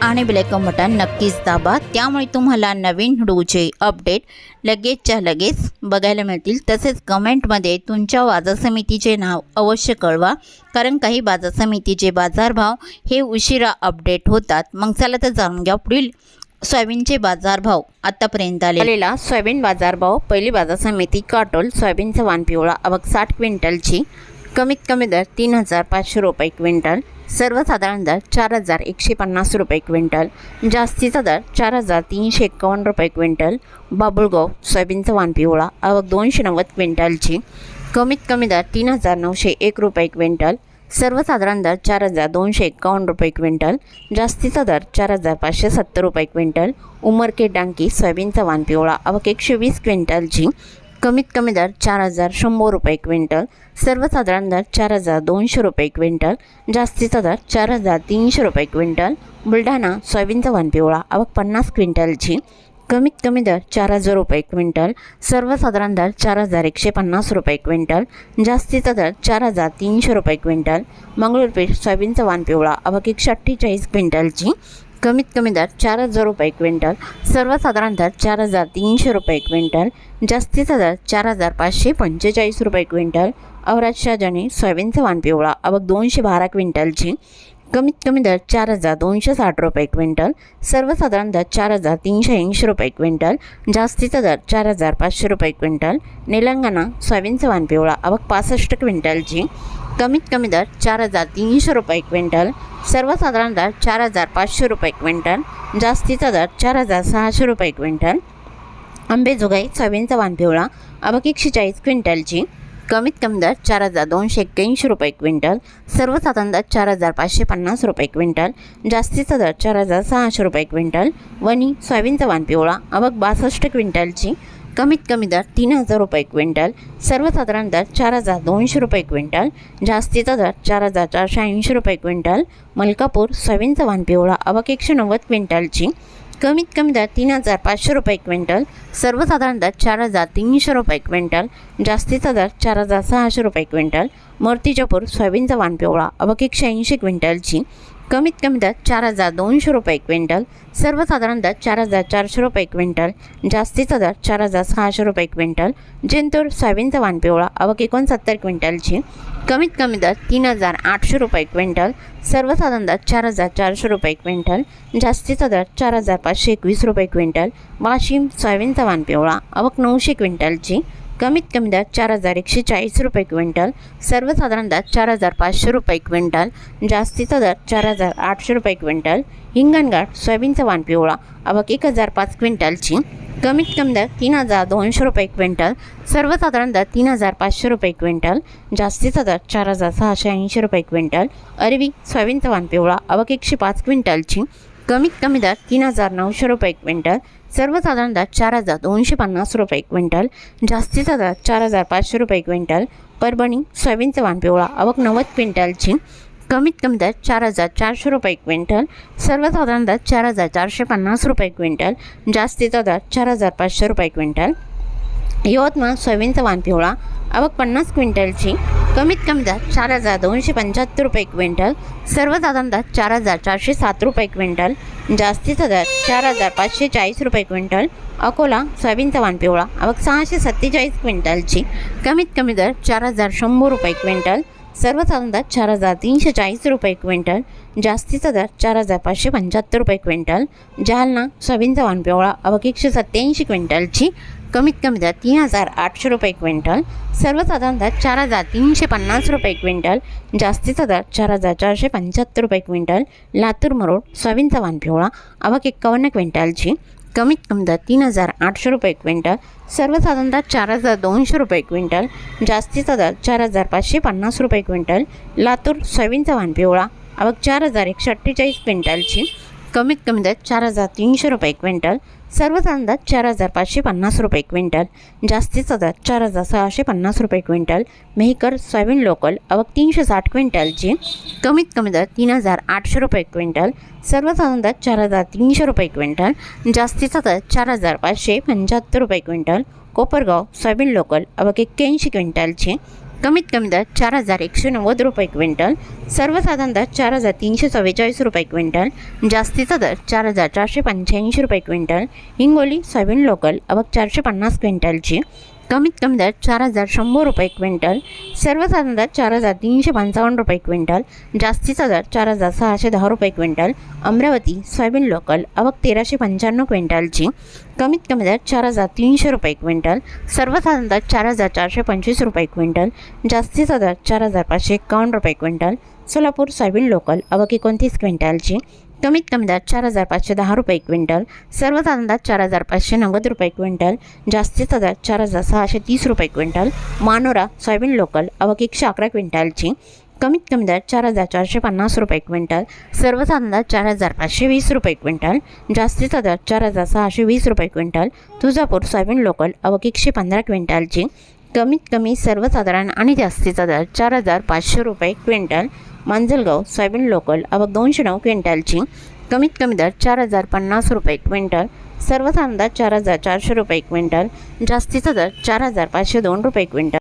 आणि bell icon button नक्कीच दाबा. त्यामुळे तुम्हाला नवीन व्हिडिओचे अपडेट लगेचच्या लगेच बघायला मिळतील. तसेच कमेंटमध्ये तुमच्या बाजार समितीचे नाव अवश्य कळवा. कारण काही बाजार समितीचे बाजारभाव हे उशिरा अपडेट होतात. मग चला तर जाणून घ्या पुढील सोयाबीनचे बाजारभाव आतापर्यंत आलेला. सोयाबीन बाजारभाव पहिली बाजार समिती काटोल सोयाबीनचा वाण पिवळा अवघ साठ क्विंटलची. कमीत कमी दर तीन हजार पाचशे रुपये क्विंटल. सर्वसाधारण दर चार हजार एकशे पन्नास रुपये क्विंटल जास्तीचा दर चार हजार तीनशे एक्कावन्न रुपये क्विंटल बाबुळगाव सोयाबीनचा वाण पिवळा आवक दोनशे नव्वद क्विंटलची. कमीत कमी दर तीन हजार नऊशे एक रुपये क्विंटल सर्वसाधारण दर चार हजार दोनशे एक्कावन्न रुपये क्विंटल जास्तीचा दर चार हजार पाचशे सत्तर रुपये क्विंटल उमरके डांकी सोयाबीनचा वाण पिवळा आवक एकशे वीस क्विंटलची. कमीत कमी दर चार हजार शंभर रुपये क्विंटल सर्वसाधारण दर चार हजार दोनशे रुपये क्विंटल जास्तीचा दर चार हजार तीनशे रुपये क्विंटल बुलढाणा सोयाबीनचा वन पिवळा अवघ पन्नास क्विंटलची. कमीत कमी दर चार हजार रुपये क्विंटल सर्वसाधारण दर चार हजार एकशे पन्नास रुपये क्विंटल जास्तीचा दर चार हजार तीनशे रुपये क्विंटल मंगळूरपेठ सोयाबीनचा वाण पिवळा अवघ एकशे अठ्ठेचाळीस क्विंटलची. कमीत कमी दर चार हजार रुपये क्विंटल सर्वसाधारण दर चार हजार तीनशे रुपये क्विंटल जास्तीचा दर चार हजार पाचशे पंचेचाळीस रुपये क्विंटल अवराज शाहजनी सोयाबीनचा वाण पिवळा अवघ दोनशे बारा क्विंटलची कमीत कमी दर चार हजार दोनशे साठ रुपये क्विंटल सर्वसाधारण दर चार हजार तीनशे ऐंशी रुपये क्विंटल जास्तीचा दर चार हजार पाचशे रुपये क्विंटल निलंगणा सोयाबीनचा वाण पिवळा अवघ पासष्ट क्विंटलची कमीत कमी दर चार हजार तीनशे रुपये क्विंटल सर्वसाधारण दर चार हजार पाचशे रुपये क्विंटल जास्तीचा दर चार हजार सहाशे रुपये क्विंटल आंबेजोगाई सोयाबीनचा वाण पिवळा अवघ एकशे चाळीस क्विंटलची कमीत कमी दर चार हजार दोनशे एक्क्याऐंशी रुपये क्विंटल सर्वसाधारण दर चार हजार पाचशे पन्नास रुपये क्विंटल जास्तीचा दर चार हजार सहाशे रुपये क्विंटल वणी सोयाबीनचा वाण पिवळा अबक बासष्ट क्विंटलची कमीत कमी दर तीन हजार रुपये क्विंटल सर्वसाधारण दर चार हजार दोनशे रुपये क्विंटल जास्तीचा दर चार हजार चारशे ऐंशी रुपये क्विंटल मलकापूर सोयाबीनचा वाण पिवळा अबक एकशे नव्वद क्विंटलची कमीत कमी दर तीन हजार पाचशे रुपये क्विंटल सर्वसाधारण दर चार हजार तीनशे रुपये क्विंटल जास्तीचा दर चार हजार सहाशे रुपये क्विंटल मूर्तिजापूर सोयाबीनचा वाण पिवळा अवघ ऐंशी क्विंटलची कमीत कमी दर चार हजार दोनशे रुपये क्विंटल सर्वसाधारण दर चार हजार चारशे रुपये क्विंटल जास्तीचा दर चार हजार सहाशे रुपये क्विंटल जिंतूर सोयाबीनचा वाण पिवळा अवक एकोणसत्तर क्विंटलची कमीत कमी दर तीन हजार आठशे रुपये क्विंटल सर्वसाधारण दर चार हजार चारशे रुपये क्विंटल जास्तीचा दर चार हजार पाचशे एकवीस रुपये क्विंटल वाशिम सोयाबीनचा वाण पिवळा अवक नऊशे क्विंटलची कमीत कमी दर चार हजार एकशे चाळीस रुपये क्विंटल सर्वसाधारण दर चार हजार पाचशे रुपये क्विंटल जास्तीचा दर चार हजार आठशे रुपये क्विंटल हिंगणघाट सोयाबीनचा वाण पिवळा अवघ एक हजार पाच क्विंटलची. कमीत कमी दर तीन हजार दोनशे रुपये क्विंटल सर्वसाधारण दर तीन हजार पाचशे रुपये क्विंटल जास्तीचा दर चार हजार सहाशे ऐंशी रुपये क्विंटल अरवी सोयाबीनचा वाण पिवळा अवघ एकशे पाच क्विंटलची. कमीत कमी दर तीन हजार नऊशे रुपये क्विंटल सर्वसाधारण दर चार हजार दोनशे पन्नास रुपये क्विंटल जास्तीचा दर चार हजार पाचशे रुपये क्विंटल परभणी सोयाबीनचा वान पिवळा अवघ नव्वद क्विंटलची कमीत कमी दर चार हजार चारशे रुपये क्विंटल सर्वसाधारण दर चार हजार चारशे पन्नास रुपये क्विंटल जास्तीचा दर चार हजार पाचशे रुपये क्विंटल. यवतमाळ सोयाबीनचा वाण पिवळा आवक पन्नास क्विंटलची कमीत कमी दर चार हजार दोनशे पंच्याहत्तर रुपये क्विंटल सर्वसाधारण दर चार हजार चारशे सात रुपये क्विंटल जास्तीचा दर चार हजार पाचशे चाळीस रुपये क्विंटल अकोला सोयाबीनचा वाण पिवळा आवक सहाशे सत्तेचाळीस क्विंटलची कमीत कमी दर चार हजार शंभर रुपये क्विंटल सर्वसाधारण दर चार हजार तीनशे चाळीस रुपये क्विंटल जास्तीचा दर चार हजार पाचशे पंच्याहत्तर रुपये क्विंटल जालना सोयाबीनचा वाण पिवळा अवघ एकशे सत्त्याऐंशी क्विंटलची कमीत कमी दर तीन हजार आठशे रुपये क्विंटल सर्वसाधारण दर चार हजार तीनशे पन्नास रुपये क्विंटल जास्तीचा दर चार हजार चारशे पंच्याहत्तर रुपये क्विंटल लातूर मरोड सोयाबीनचा वाण पिवळा अवघ एक्कावन्न क्विंटलची कमीत कमी दर तीन हजार आठशे रुपये क्विंटल सर्वसाधारण दर चार हजार दोनशे रुपये क्विंटल जास्तीचा दर चार हजार पाचशे पन्नास रुपये क्विंटल लातूर सोयाबीनचा वाण पिवळा अवघ चार हजार एकशे अठ्ठेचाळीस क्विंटलची कमीत कमी दर चार हजार तीनशे रुपये क्विंटल सर्वसाधारण दर चार हजार पाचशे पन्नास रुपये क्विंटल जास्तीचा दर चार हजार सहाशे पन्नास रुपये क्विंटल मेहकर सोयाबीन लोकल आवक तीनशे साठ क्विंटलची कमीत कमी दर तीन हजार आठशे रुपये क्विंटल सर्वसाधारण दर चार हजार तीनशे रुपये क्विंटल जास्तीचा दर चार हजार पाचशे पंच्याहत्तर रुपये क्विंटल कोपरगाव सोयाबीन लोकल आवक एक्क्याऐंशी क्विंटलची कमीत कमी दर चार हजार एकशे नव्वद रुपये क्विंटल सर्वसाधारण दर चार हजार तीनशे चव्वेचाळीस रुपये क्विंटल जास्तीचा दर चार हजार चारशे पंच्याऐंशी रुपये क्विंटल हिंगोली सोयाबीन लोकल आवक चारशे पन्नास क्विंटलची कमीत कमी दर चार हजार शंभर रुपये क्विंटल सर्वसाधारण दर चार हजार तीनशे पंचावन्न रुपये क्विंटल जास्तीचा दर चार हजार सहाशे दहा रुपये क्विंटल अमरावती सोयाबीन लोकल आवक तेराशे पंच्याण्णव क्विंटलची कमीत कमी दर चार हजार तीनशे रुपये क्विंटल सर्वसाधारण दर चार हजार चारशे पंचवीस रुपये क्विंटल जास्तीचा दर चार हजार पाचशे एकावन्न रुपये क्विंटल सोलापूर सोयाबीन लोकल आवक एकोणतीस क्विंटलची कमीत कमी दर चार हजार पाचशे दहा रुपये क्विंटल. सर्वसाधारण दर चार हजार पाचशे नव्वद रुपये क्विंटल. जास्तीचा दर चार हजार सहाशे तीस रुपये क्विंटल. मानोरा सोयाबीन लोकल आवक एकशे अकरा क्विंटलची. कमीत कमी दर चार हजार चारशे पन्नास रुपये क्विंटल. सर्वसाधारण दर चार हजार पाचशे वीस रुपये क्विंटल. जास्तीचा दर चार हजार सहाशे वीस रुपये क्विंटल. तुळजापूर सोयाबीन लोकल आवक एकशे पंधरा क्विंटलची. कमीत कमी सर्वसाधारण आणि जास्तीचा दर चार हजार पाचशे रुपये क्विंटल. मांजलगाव सोयाबीन लोकल आवक दोनशे नऊ क्विंटलची कमीत कमी दर चार हजार पन्नास रुपये क्विंटल सर्वसाधारण दर चार हजार चारशे रुपये क्विंटल जास्तीचा दर चार हजार पाचशे दोन रुपये क्विंटल.